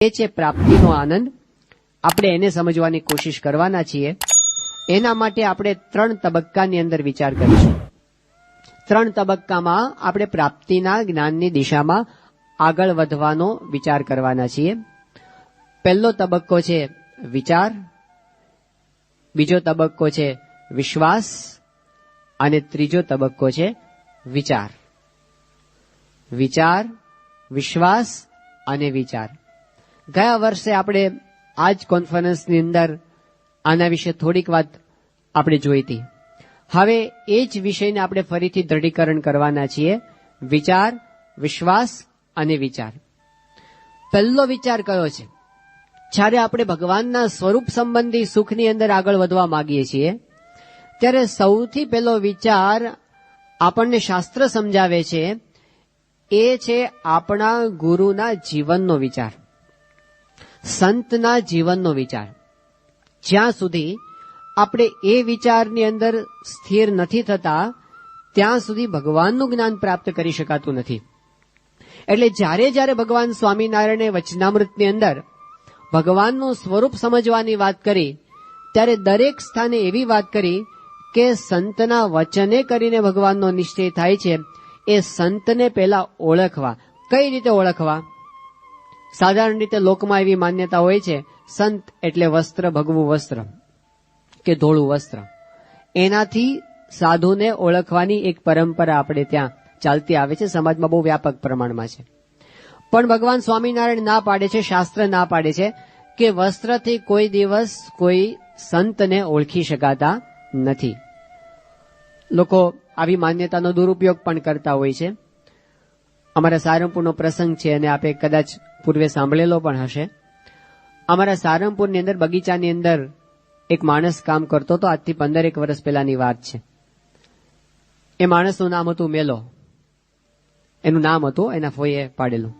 એ છે પ્રાપ્તિનો આનંદ. આપણે એને સમજવાની કોશિશ કરવાના છીએ. એના માટે આપણે ત્રણ તબક્કાની અંદર વિચાર કરીશું. ત્રણ તબક્કામાં આપણે પ્રાપ્તિના જ્ઞાનની દિશામાં આગળ વધવાનો વિચાર કરવાના છીએ. પહેલો તબક્કો છે વિચાર. બીજો તબક્કો છે વિશ્વાસ. અને ત્રીજો તબક્કો છે વિચાર. વિચાર, વિશ્વાસ અને વિચાર. ગયા વર્ષે આપણે આ જ કોન્ફરન્સની અંદર આના વિશે થોડીક વાત આપણે જોઈ હતી. હવે એ જ વિષયને આપણે ફરીથી દ્રઢીકરણ કરવાના છીએ. વિચાર, વિશ્વાસ અને વિચાર. પહેલો વિચાર કયો છે? જ્યારે આપણે ભગવાનના સ્વરૂપ સંબંધી સુખની અંદર આગળ વધવા માંગીએ છીએ, ત્યારે સૌથી પહેલો વિચાર આપણને શાસ્ત્ર સમજાવે છે. એ છે આપણા ગુરુના જીવનનો વિચાર. સંતના જીવનનો વિચાર. જ્યાં સુધી આપણે એ વિચારની અંદર સ્થિર નથી થતા, ત્યાં સુધી ભગવાનનું જ્ઞાન પ્રાપ્ત કરી શકાતું નથી. એટલે જ્યારે જ્યારે ભગવાન સ્વામિનારાયણે વચનામૃતની અંદર ભગવાનનું સ્વરૂપ સમજવાની વાત કરી, ત્યારે દરેક સ્થાને એવી વાત કરી કે સંતના વચને કરીને ભગવાનનો નિશ્ચય થાય છે, એ સંતને પહેલા ઓળખવા. કઈ રીતે ઓળખવા? સાધારણ રીતે લોકમાં એવી માન્યતા હોય છે, સંત એટલે વસ્ત્ર, ભગવું વસ્ત્ર કે ધોળું વસ્ત્ર. એનાથી સાધુને ઓળખવાની એક પરંપરા આપણે ત્યાં ચાલતી આવે છે, સમાજમાં બહુ વ્યાપક પ્રમાણમાં છે. પણ ભગવાન સ્વામિનારાયણ ના પાડે છે, શાસ્ત્ર ના પાડે છે કે વસ્ત્રથી કોઈ દિવસ કોઈ સંતને ઓળખી શકાતા નથી. લોકો આવી માન્યતાનો દુરુપયોગ પણ કરતા હોય છે. અમારા સારંગપુરનો પ્રસંગ છે અને આપે કદાચ પૂર્વે સાંભળેલો પણ હશે. અમારા સારંગપુરની અંદર બગીચાની અંદર એક માણસ કામ કરતો હતો. આજથી પંદરેક વર્ષ પહેલાની વાત છે. એ માણસનું નામ હતું મેલો. એનું નામ હતું, એના ફોઈએ પાડેલું.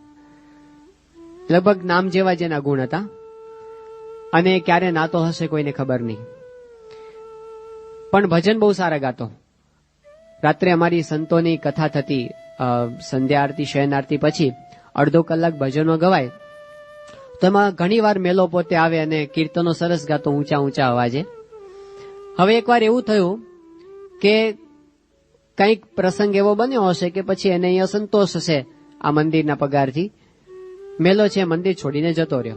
લગભગ નામ જેવા જ એના ગુણ હતા. અને ક્યારે નાતો હશે કોઈને ખબર નહીં. પણ ભજન બહુ સારા ગાતો. રાત્રે અમારી સંતોની કથા થતી સંધ્યા આરતી, શયન આરતી પછી અડધો કલાક ભજનો ગવાય. તો એમાં ઘણી વાર મેલો પોતે આવે અને કીર્તનો સરસ ગાતો ઊંચા ઊંચા અવાજે. હવે એકવાર એવું થયું કે કંઈક પ્રસંગ એવો બન્યો હશે કે પછી એને અહીં અસંતોષ હશે આ મંદિરના પગારથી. મેલો છે, મંદિર છોડીને જતો રહ્યો.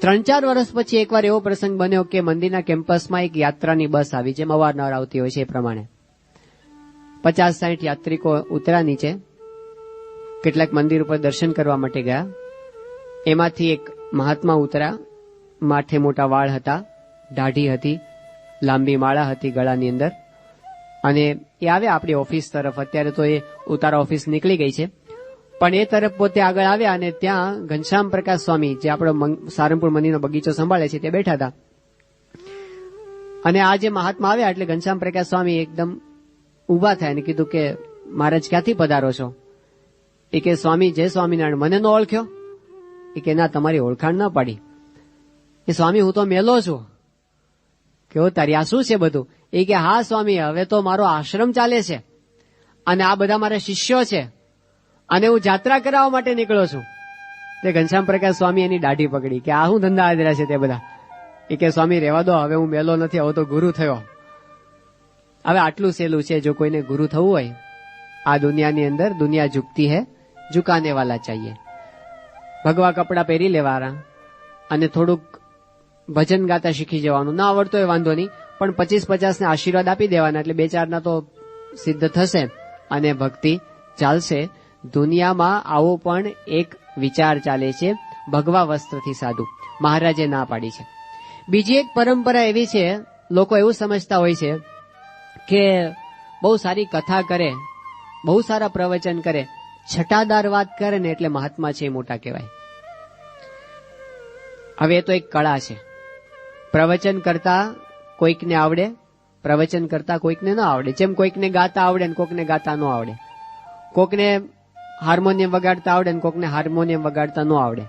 ત્રણ ચાર વર્ષ પછી એકવાર એવો પ્રસંગ બન્યો કે મંદિરના કેમ્પસમાં એક યાત્રાની બસ આવી જેમ અવારનવાર આવતી હોય છે એ પ્રમાણે. પચાસ સાઠ યાત્રિકો ઉતરા નીચે. કેટલાક મંદિર ઉપર દર્શન કરવા માટે ગયા. એમાંથી એક મહાત્મા ઉતરા માથે મોટા વાળ હતા, દાઢી હતી, લાંબી માળા હતી ગળાની અંદર. અને એ આવ્યા આપણી ઓફિસ તરફ. અત્યારે તો એ ઉતારા ઓફિસ નીકળી ગઈ છે. પણ એ તરફ પોતે આગળ આવ્યા અને ત્યાં ઘનશ્યામ પ્રકાશ સ્વામી, જે આપણો સારંગપુર મંદિરનો બગીચો સંભાળે છે તે બેઠા હતા. અને આ જે મહાત્મા આવ્યા એટલે ઘનશ્યામ પ્રકાશ સ્વામી એકદમ ઊભા થયા અને કીધું કે, મહારાજ, ક્યાંથી પધારો છો? એ કે, સ્વામી, જય સ્વામિનારાયણ. મને ન ઓળખ્યો. એ કે, ના, તમારી ઓળખાણ ના પાડી. એ, સ્વામી, હું તો મેલો છું. કેવો તારી આ શું છે બધું? એ કે, હા, સ્વામી, હવે તો મારો આશ્રમ ચાલે છે. અને આ બધા મારા શિષ્યો છે. અને હું જાત્રા કરાવવા માટે નીકળો છું. તે ઘનશ્યામ પ્રકાશ સ્વામી એની દાઢી પકડી કે, આ હું ધંધા આદરા છે તે બધા? એ કે, સ્વામી રહેવા દો, હવે હું મેલો નથી, હવે તો ગુરુ થયો. હવે આટલું સહેલું છે, જો કોઈને ગુરુ થવું હોય, આ દુનિયાની અંદર દુનિયા ઝુકતી હે, ઝુકાને વાલા ચાહીએ. ભગવા કપડાં પહેરી લેવાના અને થોડુંક ભજન ગાતા શીખી જવાનું. ના આવડતો હોય, વાંધો નહીં, પણ પચીસ પચાસને આશીર્વાદ આપી દેવાના, એટલે બે ચારના તો સિદ્ધ થશે અને ભક્તિ ચાલશે. દુનિયામાં આવો પણ એક વિચાર ચાલે છે, ભગવા વસ્ત્રથી સાધુ. મહારાજે ના પાડી છે. બીજી એક પરંપરા એવી છે, લોકો એવું સમજતા હોય છે કે બહુ સારી કથા કરે, બહુ સારા પ્રવચન કરે, છટાદાર વાત કરે ને એટલે મહાત્મા છે એ મોટા કહેવાય. હવે એ તો એક કળા છે. પ્રવચન કરતા કોઈકને આવડે, પ્રવચન કરતા કોઈકને ન આવડે. જેમ કોઈકને ગાતા આવડે ને કોઈકને ગાતા ન આવડે. કોકને હાર્મોનિયમ વગાડતા આવડે ને કોકને હાર્મોનિયમ વગાડતા ન આવડે.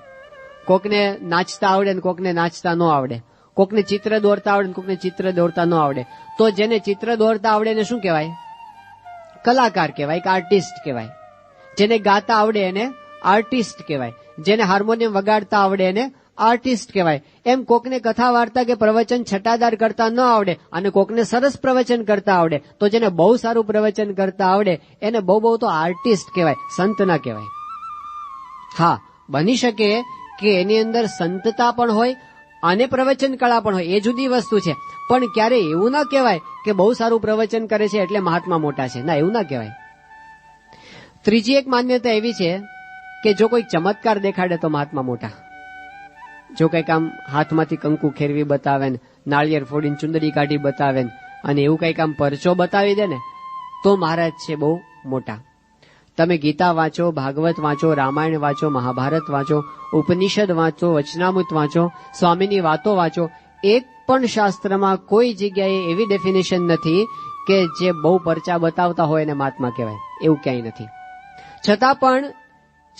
કોકને નાચતા આવડે ને કોકને નાચતા ન આવડે. કોકને ચિત્ર દોરતા આવડે કોકને ચિત્ર દોરતા ન આવડે. તો જેને ચિત્ર દોરતા આવડે એને શું કહેવાય? કલાકાર કહેવાય, કે આર્ટિસ્ટ કહેવાય. જેને ગાતા આવડે એને આર્ટિસ્ટ કહેવાય. જેને હાર્મોનિયમ વગાડતા આવડે એને આર્ટિસ્ટ કહેવાય. એમ કોકને કથા વાર્તા કે પ્રવચન છટાદાર કરતા ન આવડે અને કોકને સરસ પ્રવચન કરતા આવડે, તો જેને બહુ સારું પ્રવચન કરતા આવડે, એને બહુ બહુ તો આર્ટિસ્ટ કહેવાય, સંત ના કહેવાય. હા, બની શકે કે એની અંદર સંતતા પણ હોય અને પ્રવચન કળા પણ હોય, એ જુદી વસ્તુ છે. પણ ક્યારે એવું ના કહેવાય કે બહુ સારું પ્રવચન કરે છે એટલે મહાત્મા મોટા છે. ના, એવું ના કહેવાય. ત્રીજી એક માન્યતા એવી છે કે જો કોઈ ચમત્કાર દેખાડે તો મહાત્મા મોટા. જો કંઈક આમ હાથમાંથી કંકુ ખેરવી બતાવે ને, નાળિયેર ફોડીને ચુંદડી કાઢી બતાવે અને એવું કંઈક આમ પરચો બતાવી દે ને, તો મહારાજ છે બહુ મોટા. તમે ગીતા વાંચો, ભાગવત વાંચો, રામાયણ વાંચો, મહાભારત વાંચો, ઉપનિષદ વાંચો, વચનામૃત વાંચો, સ્વામીની વાતો વાંચો, એક પણ શાસ્ત્રમાં કોઈ જગ્યાએ એવી ડેફિનેશન નથી કે જે બહુ પરચા બતાવતા હોય એને મહાત્મા કહેવાય. એવું ક્યાંય નથી. છતાં પણ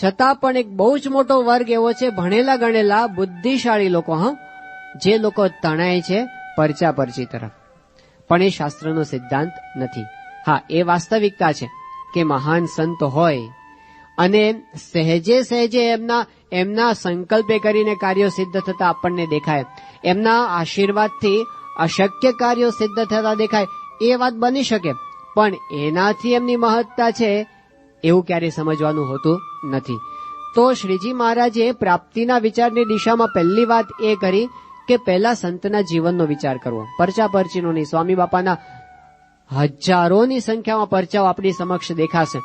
છતાં પણ એક બહુ જ મોટો વર્ગ એવો છે, ભણેલા ગણેલા બુદ્ધિશાળી લોકો, હા, જે લોકો તણાય છે પરચા પરચી તરફ. પણ એ શાસ્ત્રનો સિદ્ધાંત નથી. હા, એ વાસ્તવિકતા છે. કે મહાન સંત હોય. અને સહેજે સહેજે એમના એમના સંકલ્પે કરીને કાર્યો સિદ્ધ થતા આપણને દેખાય. એમના આશીર્વાદથી અશક્ય કાર્યો સિદ્ધ થતા દેખાય. એ વાત બની શકે, પણ એનાથી એમની મહત્તા છે એવું ક્યારેય સમજવાનું હોતું નથી. તો શ્રીજી મહારાજે પ્રાપ્તિના વિચારની દિશામાં પહેલી વાત એ કરી કે પહેલા સંતના જીવનનો વિચાર કરવો. પરચા પરચીનો નહીં, સ્વામી બાપાના હજારોની સંખ્યામાં પરચાઓ આપણી સમક્ષ દેખાશે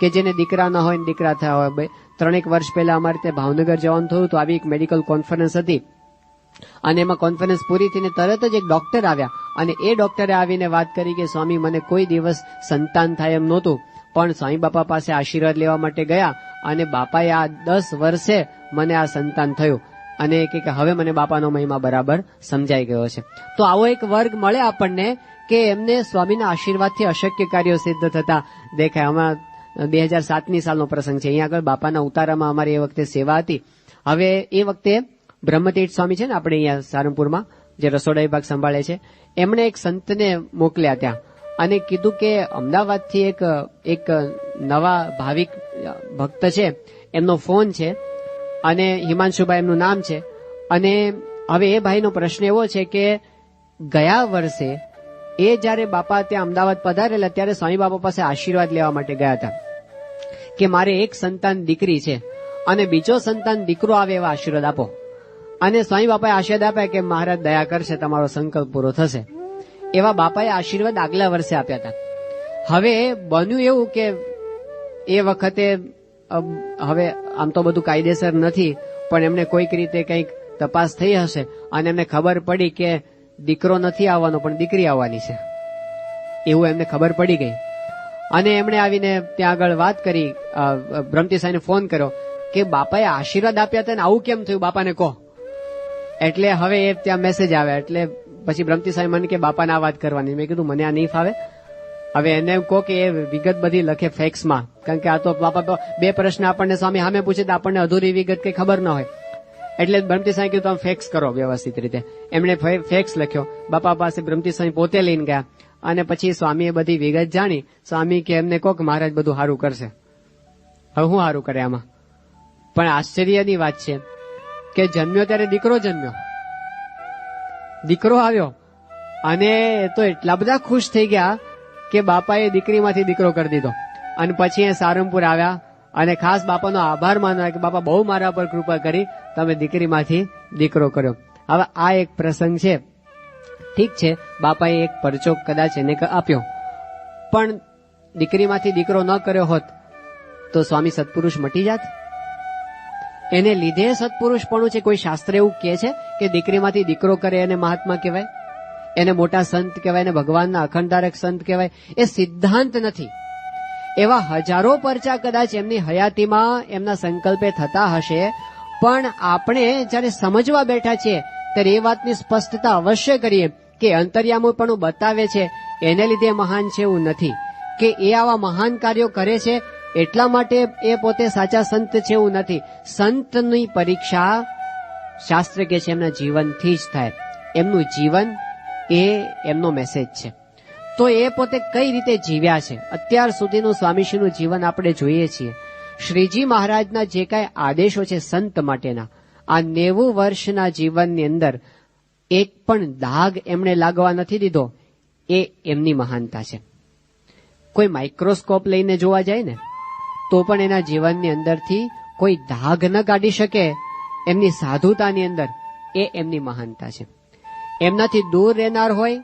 કે જેને દીકરા ન હોય ને દીકરા થયા હોય. બે, ત્રણેક વર્ષ પહેલા અમારે ત્યાં ભાવનગર જવાનું થયું તો આવી એક મેડિકલ કોન્ફરન્સ હતી. અને એમાં કોન્ફરન્સ પૂરી થઈને તરત જ એક ડોક્ટર આવ્યા. અને એ ડોક્ટરે આવીને વાત કરી કે, સ્વામી, મને કોઈ દિવસ સંતાન થાય એમ નહોતું, પણ સ્વામી બાપા પાસે આશીર્વાદ લેવા માટે ગયા અને બાપાએ આ દસ વર્ષે મને આ સંતાન થયું. અને કે હવે મને બાપાનો મહિમા બરાબર સમજાઈ ગયો છે. તો આવો એક વર્ગ મળે આપણને કે એમને સ્વામીના આશીર્વાદથી અશક્ય કાર્યો સિદ્ધ થતા દેખાય. અમારા બે હજાર સાતની સાલનો પ્રસંગ છે. અહીંયા આગળ બાપાના ઉતારામાં અમારી એ વખતે સેવા હતી. હવે એ વખતે બ્રહ્મતીર્થ સ્વામી છે ને આપણે અહીંયા સારંગપુરમાં, જે રસોડા વિભાગ સંભાળે છે, એમણે એક સંતને મોકલ્યા ત્યાં. અને કીધું કે અમદાવાદથી એક એક નવા ભાવિક ભક્ત છે. એમનો ફોન છે. અને હિમાંશુભાઈ એમનું નામ છે. અને હવે એ ભાઈનો પ્રશ્ન એવો છે કે ગયા વર્ષે એ જ્યારે બાપા ત્યાં અમદાવાદ પધારેલા ત્યારે સ્વામી બાપા પાસે આશીર્વાદ લેવા માટે ગયા હતા. કે મારે એક સંતાન દીકરી છે અને બીજો સંતાન દીકરો આવે એવા આશીર્વાદ આપો. અને સ્વામી બાપાએ આશીર્વાદ આપ્યા કે મહારાજ દયા કરશે, તમારો સંકલ્પ પૂરો થશે. એવા બાપાએ આશીર્વાદ આગલા વર્ષે આપ્યા હતા. હવે બન્યું એવું કે એ વખતે હવે આમ તો બધું કાયદેસર નથી, પણ એમને કોઈક રીતે કંઈક તપાસ થઈ હશે અને એમને ખબર પડી કે દીકરો નથી આવવાનો, પણ દીકરી આવવાની છે. એવું એમને ખબર પડી ગઈ. અને એમણે આવીને ત્યાં આગળ વાત કરી ભ્રમતી સાહેબને ફોન કર્યો કે, બાપાએ આશીર્વાદ આપ્યા હતા ને આવું કેમ થયું? બાપાને કહો. એટલે હવે એ ત્યાં મેસેજ આવે એટલે પછી ભ્રમતી સાહેબ મને કે, બાપાને આ વાત કરવાની. મેં કીધું, મને આ નહીં ફાવે. હવે એને એમ કહો કે એ વિગત બધી લખે ફેક્સમાં. કારણ કે આ તો બાપા બે પ્રશ્ન આપણને સ્વામી સામે પૂછે તો આપણને અધૂરી વિગત કઈ ખબર ન હોય. એટલે બ્રહ્મતી સાંઈ કીધું તમે ફેક્સ કરો વ્યવસ્થિત રીતે. એમણે ફેક્સ લખ્યો. બાપા પાસે બ્રહ્મતી સાંઈ પોતે લઈને ગયા. અને પછી સ્વામીએ બધી વિગત જાણી. સ્વામી કે એમને કહો કે મહારાજ બધું સારું કરશે. હવે હું સારું કરે આમાં? પણ આશ્ચર્યની વાત છે કે જન્મ્યો ત્યારે દીકરો જન્મ્યો. દીકરો આવ્યો. અને તો એટલા બધા ખુશ થઈ ગયા કે બાપાએ દીકરીમાંથી દીકરો કરી દીધો. અને પછી એ સારંગપુર આવ્યા અને ખાસ બાપાનો આભાર માનવા કે બાપા બહુ મારા પર કૃપા કરી તમે દીકરીમાંથી દીકરો કર્યો. હવે આ એક પ્રસંગ છે. ઠીક છે, બાપાએ એક પરચો કદાચ એને આપ્યો. પણ દીકરીમાંથી દીકરો ન કર્યો હોત તો સ્વામી સત્પુરુષ મટી જાત? એને લીધે સત્પુરુષ પણ છે? કોઈ શાસ્ત્ર એવું કહે છે કે દીકરીમાંથી દીકરો કરે એને મહાત્મા કહેવાય? એને મોટા સંત કહેવાય ને ભગવાનના અખંડધારક સંત કહેવાય, એ સિદ્ધાંત નથી. એવા હજારો પરચા કદાચ એમની હયાતીમાં, એમના સંકલ્પે થતા હશે, પણ આપણે જ્યારે સમજવા બેઠા છીએ, ત્યારે એ વાતની સ્પષ્ટતા અવશ્ય કરીએ કે અંતર્યામું બતાવે છે, એને લીધે મહાન છે એવું નથી. કે એ આવા મહાન કાર્યો કરે છે, એટલા માટે એ પોતે સાચા સંત છે એવું નથી. સંતની પરીક્ષા શાસ્ત્ર કે છે એમના જીવનથી જ થાય. એમનું જીવન એ એમનો મેસેજ છે. તો એ પોતે કઈ રીતે જીવ્યા છે? અત્યાર સુધીનું સ્વામીશ્રીનું જીવન આપણે જોઈએ છીએ. શ્રીજી મહારાજના જે કાંઈ આદેશો છે સંત માટેના, આ નેવું વર્ષના જીવનની અંદર એક પણ દાગ એમણે લાગવા નથી દીધો, એ એમની મહાનતા છે. કોઈ માઇક્રોસ્કોપ લઈને જોવા જાય ને, તો પણ એના જીવનની અંદરથી કોઈ દાગ ન કાઢી શકે, એમની સાધુતાની અંદર એ એમની મહાનતા છે. એમનાથી દૂર રહેનાર હોય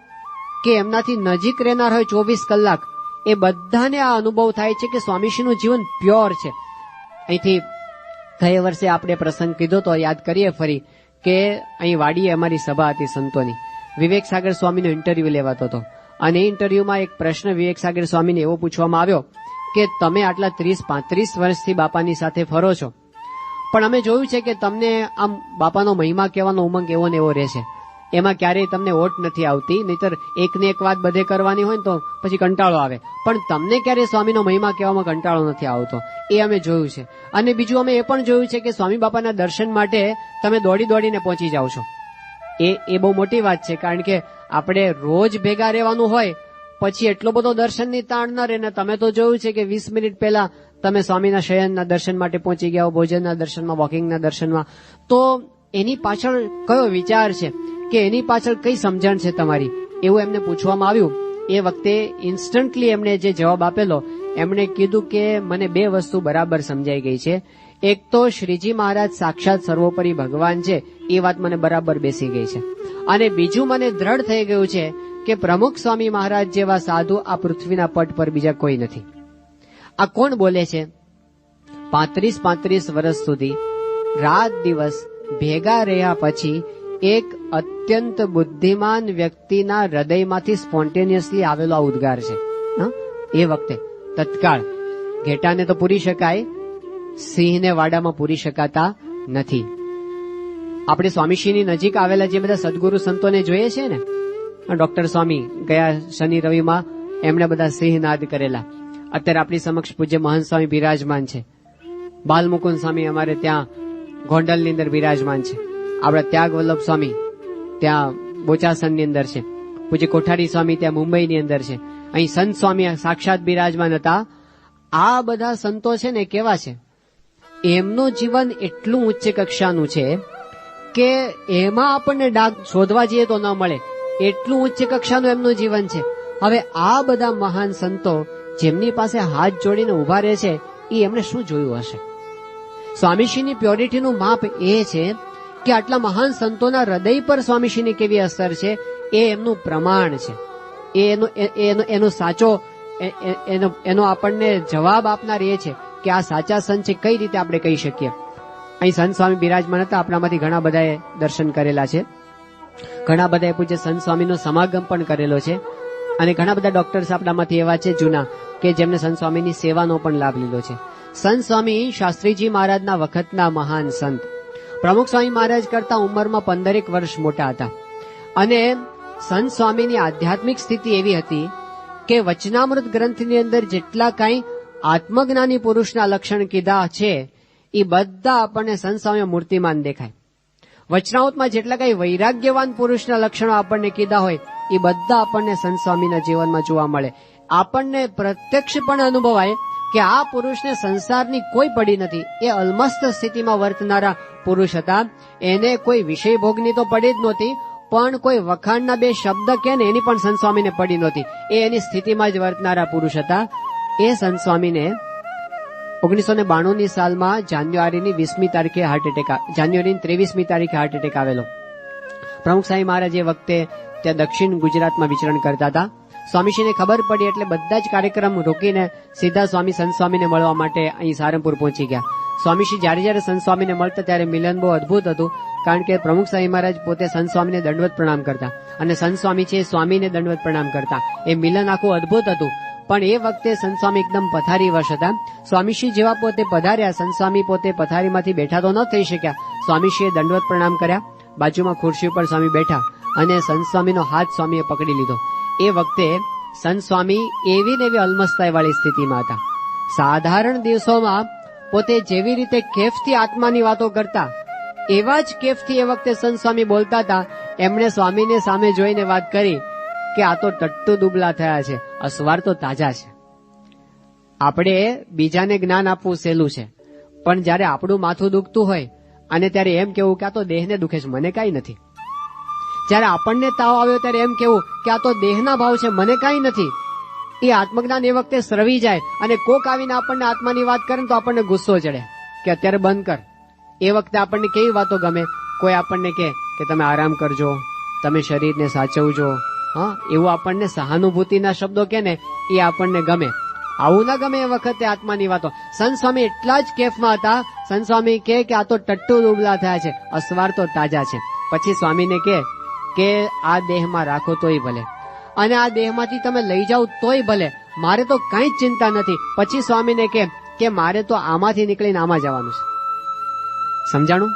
કે એમનાથી નજીક રહેનાર હોય ચોવીસ કલાક, એ બધાને આ અનુભવ થાય છે કે સ્વામીશ્રીનું જીવન પ્યોર છે. અહીંથી ગયા વર્ષે આપણે પ્રસંગ કીધો તો યાદ કરીએ ફરી કે અહીં વાડીએ અમારી સભા હતી સંતોની. વિવેક સાગર સ્વામીનો ઇન્ટરવ્યુ લેવાતો હતો. અને ઇન્ટરવ્યુમાં એક પ્રશ્ન વિવેક સાગર સ્વામીને એવો પૂછવામાં આવ્યો કે તમે આટલા ત્રીસ પાંત્રીસ વર્ષથી બાપાની સાથે ફરો છો. પણ અમે જોયું છે કે તમને આમ બાપાનો મહિમા કહેવાનો ઉમંગ એવો ને એવો રહે છે. એમાં ક્યારેય તમને ઓટ નથી આવતી, નહીતર એકને એક વાત બધે કરવાની હોય ને તો પછી કંટાળો આવે. પણ તમને ક્યારેય સ્વામીનો મહિમા કહેવામાં કંટાળો નથી આવતો. એ અમે જોયું છે. અને બીજું અમે એ પણ જોયું છે કે સ્વામી બાપાના દર્શન માટે તમે દોડી દોડીને પહોંચી જાઓ છો. એ એ બહુ મોટી વાત છે, કારણ કે આપણે રોજ ભેગા રહેવાનું હોય, પછી એટલો બધો દર્શનની તાણ ન રહે ને તમે તો જોયું છે કે વીસ મિનિટ પહેલા તમે સ્વામીના શયનના દર્શન માટે પહોંચી ગયા હો, ભોજનના દર્શનમાં, વોકિંગના દર્શનમાં. તો એની પાછળ કયો વિચાર છે? કે એની પાછળ કઈ સમજણ છે તમારી? એવું એમને પૂછવામાં આવ્યું. એ વખતે ઇન્સ્ટન્ટલી એમણે જે જવાબ આપેલો, એમણે કીધું કે મને બે વસ્તુ બરાબર સમજાઈ ગઈ છે. એક તો શ્રીજી મહારાજ સાક્ષાત સર્વોપરી ભગવાન છે, એ વાત મને બરાબર બેસી ગઈ છે. અને બીજું મને દ્રઢ થઈ ગયું છે કે પ્રમુખ સ્વામી મહારાજ જેવા સાધુ આ પૃથ્વીના પટ પર બીજા કોઈ નથી. આ કોણ બોલે છે? પાંત્રીસ પાંત્રીસ વર્ષ સુધી રાત દિવસ ભેગા રહ્યા પછી એક અત્યંત બુદ્ધિમાન વ્યક્તિના હૃદયમાંથી સ્પોન્ટેનિયસલી આવેલો આ ઉદ્ગાર છે? એ વખતે. તત્કાળ. ઘેટાને તો પૂરી શકાય. સિંહને વાડામાં પૂરી શકાતા નથી. આપણે સ્વામીશ્રીની નજીક આવેલા જે બધા સદગુરુ સંતોને જોઈએ છે ને? ડોક્ટર સ્વામી ગયા શનિ રવિમાં એમણે બધા સિંહનાદ કરેલા. અત્યારે આપણી સમક્ષ પૂજ્ય મહંત સ્વામી બિરાજમાન છે. બાલમુકુંદ સ્વામી અમારે ત્યાં ગોંડલની અંદર બિરાજમાન છે. આપણા ત્યાગ વલ્લભ સ્વામી ત્યાં બોચાસનની અંદર છે. પૂજ્ય કોઠારી સ્વામી ત્યાં મુંબઈની અંદર છે. અહીં સંત સ્વામી સાક્ષાત બિરાજમાન હતા. આ બધા સંતો છે ને કેવા છે? એમનું જીવન એટલું ઉચ્ચ કક્ષાનું છે કે એમાં આપણને ડાક શોધવા જઈએ તો ન મળે. એટલું ઉચ્ચ કક્ષાનું એમનું જીવન છે. હવે આ બધા મહાન સંતો જેમની પાસે હાથ જોડીને ઊભા રહે છે એ એમણે શું જોયું હશે? સ્વામીશ્રીની પ્યોરિટીનું માપ એ છે કે આટલા મહાન સંતોના હૃદય પર સ્વામીશ્રીની કેવી અસર છે? એ એમનું પ્રમાણ છે. એનો સાચો એનો આપણને જવાબ આપનાર એ છે કે આ સાચા સંત છે, કઈ રીતે આપણે કહી શકીએ? અહીં સંત સ્વામી બિરાજમાન હતા, આપણામાંથી ઘણા બધાએ દર્શન કરેલા છે. ઘણા બધાએ પૂજ્ય સંત સ્વામીનો સમાગમ પણ કરેલો છે. અને ઘણા બધા ડોક્ટર્સ આપણામાંથી એવા છે જૂના કે જેમને સંત સ્વામીની સેવાનો પણ લાભ લીધો છે. સંત સ્વામી શાસ્ત્રીજી મહારાજના વખતના મહાન સંત. પ્રમુખ સ્વામી મહારાજ કરતા ઉંમરમાં પંદરેક વર્ષ મોટા હતા. અને સંત સ્વામીની આધ્યાત્મિક સ્થિતિ એવી હતી કે વચનામૃત ગ્રંથની અંદર જેટલા કાંઈ આત્મજ્ઞાની પુરુષના લક્ષણ કીધા છે, એ બધા આપણને સંત સ્વામી મૂર્તિમાન દેખાય. વચનાઉતમાં જેટલા કાંઈ વૈરાગ્યવાન પુરુષના લક્ષણો આપણને કીધા હોય, એ બધા આપણને સંત સ્વામીના જીવનમાં જોવા મળે. આપણને પ્રત્યક્ષ પણ અનુભવાય કે આ પુરુષને સંસારની કોઈ પડી નથી. એ અલમસ્ત સ્થિતિમાં વર્તનારા પુરુષ હતા. એને કોઈ વિષય ભોગની તો પડી જ નહોતી, પણ કોઈ વખાણના બે શબ્દ કે ને એની પણ સંસ્વામીને પડી નહોતી. એ એની સ્થિતિમાં જ વર્તનારા પુરુષ હતા. એ સંસ્વામીને ઓગણીસો ને બાણુંની સાલમાં જાન્યુઆરીની વીસમી તારીખે હાર્ટ એટેક જાન્યુઆરીની ત્રેવીસમી તારીખે હાર્ટ એટેક આવેલો. પ્રમુખ સાંઈ મહારાજ એ વખતે ત્યાં દક્ષિણ ગુજરાતમાં વિચરણ કરતા હતા. સ્વામીશ્રીને ખબર પડી એટલે બધા જ કાર્યક્રમ રોકીને સીધા સ્વામી સંત સ્વામીને મળવા માટે અહીં સારંગપુર પહોંચી ગયા. સ્વામીશ્રી જ્યારે જ્યારે સંત સ્વામીને મળતા ત્યારે મિલન બહુ અદભુત હતું, કારણ કે પ્રમુખ સાંઈ મહારાજ પોતે સંત સ્વામીને દંડવત પ્રણામ કરતા અને સંત સ્વામી છે સ્વામીને દંડવત પ્રણામ કરતા. એ મિલન આખું અદભુત હતું. પણ એ વખતે સંત સ્વામી એકદમ પથારી વશ હતા. સ્વામીશ્રી જેવા પોતે પધાર્યા, સંત સ્વામી પોતે પથારીમાંથી બેઠા તો ન થઈ શક્યા. સ્વામીશ્રીએ દંડવત પ્રણામ કર્યા. બાજુમાં ખુરશી ઉપર સ્વામી બેઠા અને સંત સ્વામીનો હાથ સ્વામીએ પકડી લીધો. એ વખતે સંત સ્વામી એવી ને એવી અલમસ્તાઈવાળી સ્થિતિમાં હતા. સાધારણ દિવસોમાં પોતે જેવી રીતે કેફથી આત્માની વાતો કરતા, એવા જ કેફથી એ વખતે સંત બોલતા હતા. એમણે સ્વામીને સામે જોઈને વાત કરી કે આ તો ટટ્ટુ દુબલા થયા છે અસવાર તો તાજા છે. આપણે બીજાને જ્ઞાન આપવું સહેલું છે, પણ જ્યારે આપણું માથું દુખતું હોય અને ત્યારે એમ કેવું કે આ તો દેહને દુખે છે, મને કાંઈ નથી. જ્યારે આપણને તાવ આવ્યો ત્યારે એમ કેવું કે આ તો દેહના ભાવ છે, મને કાંઈ નથી. એ આત્મજ્ઞાન એ વખતે સ્રવી જાય અને કોક આવીને આપણને આત્માની વાત કરે તો આપણને ગુસ્સો ચડે કે અત્યારે બંધ કર. એ વખતે આપણને કેવી વાતો ગમે? કોઈ આપણને કહે કે તમે આરામ કરજો, તમે શરીરને સાચવજો. હા, એવું આપણને સહાનુભૂતિના શબ્દો કે ને, એ આપણને ગમે. આવું ના ગમે એ વખતે આત્માની વાતો. સંત સ્વામી એટલા જ કેફમાં હતા. સંત સ્વામી કે આ તો ટટ્ટુ દુબલા થયા છે, અસવાર તો તાજા છે. પછી સ્વામીને કહે કે આ દેહમાં રાખો તોય ભલે. અને આ દેહમાંથી તમે લઈ જાઓ તોય ભલે. મારે તો કઈ જ ચિંતા નથી. પછી સ્વામીને કેમ કે મારે તો આમાંથી નીકળીને આમાં જવાનું છે. સમજાણું?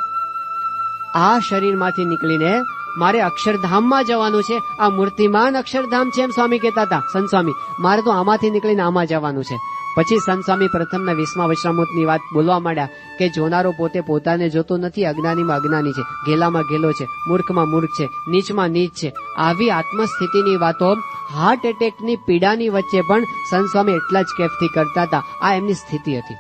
આ શરીરમાંથી નીકળીને મારે અક્ષરધામમાં જવાનું છે. આ મૂર્તિમાન અક્ષરધામ છે એમ સ્વામી કહેતા હતા. સંત સ્વામી, મારે તો આમાંથી નીકળીને આમાં જવાનું છે. પછી સંત સ્વામી પ્રથમના વીસમા વૈશ્રામૃતની વાત બોલવા માંડ્યા કે જોનારો પોતે પોતાને જોતો નથી, અજ્ઞાનીમાં અજ્ઞાની છે ગેલામાં ગેલો છે, મૂર્ખમાં મૂર્ખ છે, નીચમાં નીચ છે. આવી આત્મસ્થિતિની વાતો હાર્ટ એટેકની પીડાની વચ્ચે પણ સંત સ્વામી એટલા જ કેફથી કરતા હતા. આ એમની સ્થિતિ હતી.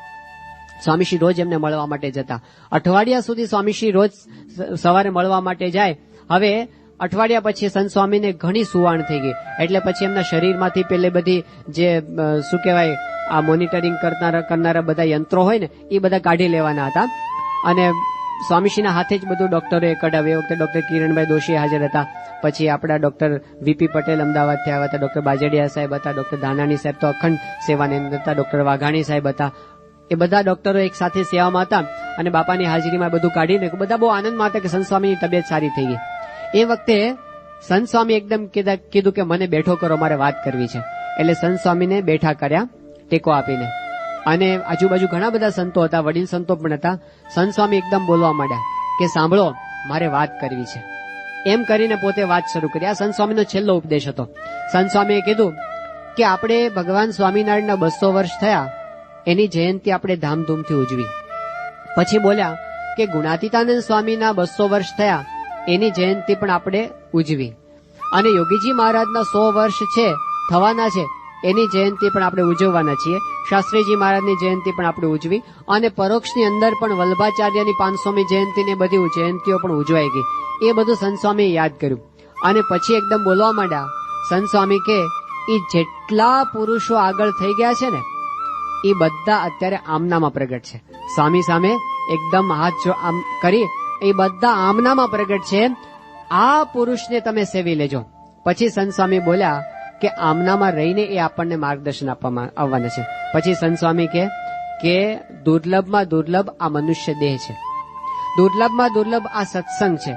સ્વામીશ્રી રોજ એમને મળવા માટે જતા. અઠવાડિયા સુધી સ્વામીશ્રી રોજ સવારે મળવા માટે જાય. હવે અઠવાડિયા પછી સંત સ્વામીને ઘણી સુવાણ થઈ ગઈ. એટલે પછી એમના શરીરમાંથી પેલે બધી જે શું કહેવાય આ મોનિટરિંગ કરનારા કરનારા બધા યંત્રો હોય ને, એ બધા કાઢી લેવાના હતા. અને સ્વામીશ્રીના હાથે જ બધું ડોક્ટરોએ કઢાવ્યું. એ વખતે ડોક્ટર કિરણભાઈ દોશી હાજર હતા. પછી આપણા ડોક્ટર વીપી પટેલ અમદાવાદથી આવ્યા હતા ડોક્ટર બાજડિયા સાહેબ હતા ડોક્ટર ધાનાણી સાહેબ તો અખંડ સેવાની અંદર હતા ડોક્ટર વાઘાણી સાહેબ હતા. એ બધા ડોક્ટરો એક સાથે સેવામાં હતા અને બાપાની હાજરીમાં બધું કાઢીને બધા બહુ આનંદમાં હતા કે સંત સ્વામીની તબિયત સારી થઈ ગઈ. એ વખતે સંત સ્વામી એકદમ કીધા- કે મને બેઠો કરો, મારે વાત કરવી છે. એટલે સંત સ્વામીને બેઠા કર્યા. ટેકો આપીને. અને આજુબાજુ ઘણા બધા સંતો હતા, વડીલ સંતો પણ હતા. સંત સ્વામી એકદમ બોલવા માંડ્યા કે સાંભળો, મારે વાત કરવી છે. એમ કરીને પોતે વાત શરૂ કરી. આ સંત સ્વામીનો છેલ્લો ઉપદેશ હતો. સંત સ્વામીએ કીધું કે આપણે ભગવાન સ્વામિનારાયણના બસો વર્ષ થયા, એની જયંતિ આપણે ધામધૂમથી ઉજવી. પછી બોલ્યા કે ગુણાતીતાનંદ સ્વામીના બસો વર્ષ થયા, એની જયંતિ પણ આપણે ઉજવી. અને યોગીજી મહારાજના સો વર્ષ છે, થવાના છે. એની જયંતિ પણ આપણે ઉજવવાના છીએ. શાસ્ત્રીજી મહારાજની જયંતિ પણ આપણે ઉજવી અને પરોક્ષની અંદર પણ વલ્ભાચાર્યની પાંચસોમી જયંતિને બધી જયંતિઓ પણ ઉજવાઈ ગઈ. એ બધું સંત સ્વામીએ યાદ કર્યું. અને પછી એકદમ બોલવા માંડ્યા સંતસ્વામી કે એ જેટલા પુરુષો આગળ થઈ ગયા છે ને એ બધા અત્યારે આમનામાં પ્રગટ છે. સ્વામી સામે એકદમ હાથ જો આમ કરી એ બધા આમનામાં પ્રગટ છે. આ પુરુષને તમે સેવી લેજો. પછી સંત સ્વામી બોલ્યા કે આમનામાં રહીને એ આપણને માર્ગદર્શન આપવામાં આવવાના છે. પછી સંત કે કે દુર્લભમાં દુર્લભ આ મનુષ્ય દેહ છે. દુર્લભમાં દુર્લભ આ સત્સંગ છે.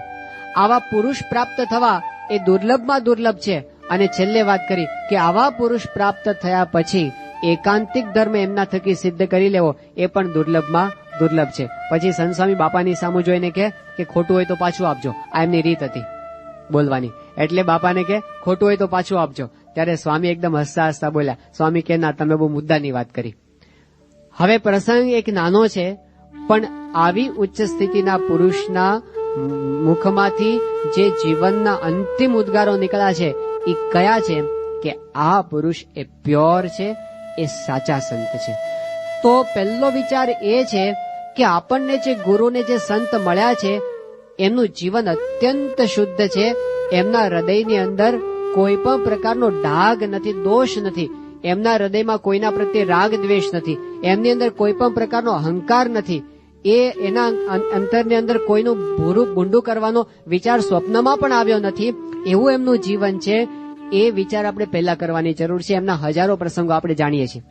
આવા પુરુષ પ્રાપ્ત થવા એ દુર્લભમાં દુર્લભ છે. અને છેલ્લે વાત કરી કે આવા પુરુષ પ્રાપ્ત થયા પછી એકાંતિક ધર્મ એમના થકી સિદ્ધ કરી લેવો એ પણ દુર્લભમાં દુર્લભ છે. પછી સંસ્વામી બાપાની સામુ જોઈને કે કે ખોટું હોય તો પાછું આપજો. આ એમની રીત હતી બોલવાની. એટલે બાપાને કે ખોટું હોય તો પાછું આપજો. ત્યારે સ્વામી એકદમ હસતા હસતા બોલ્યા, સ્વામી કે, ના, તમે બહુ મુદ્દાની વાત કરી. હવે પ્રસંગ એક નાનો છે, પણ આવી ઉચ્ચ સ્થિતિના પુરુષના મુખમાંથી જે જીવનના અંતિમ ઉદ્ગારો નીકળ્યા છે એ કયા છે? કે આ પુરુષ એ પ્યોર છે, એ સાચા સંત છે. તો પહેલો વિચાર એ છે કે આપણને જે ગુરુને જે સંત મળ્યા છે, એમનું જીવન અત્યંત શુદ્ધ છે, એમના હૃદયની અંદર કોઈ પણ પ્રકારનો ડાઘ નથી, દોષ નથી. એમના હૃદયમાં કોઈના પ્રત્યે રાગ, દ્વેષ નથી. એમની અંદર કોઈ પણ પ્રકારનો અહંકાર નથી. એ એના અંતરની અંદર કોઈનું ભૂરું, ગુંડું કરવાનો વિચાર સ્વપ્નમાં પણ આવ્યો નથી. એવું એમનું જીવન છે. એ વિચાર આપણે પહેલા કરવાની જરૂર છે. એમના હજારો પ્રસંગો આપણે જાણીએ છીએ.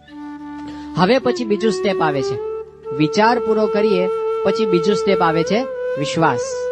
હવે પછી બીજું સ્ટેપ આવે છે. વિચાર પૂરો કરીએ, પછી બીજું સ્ટેપ આવે છે વિશ્વાસ.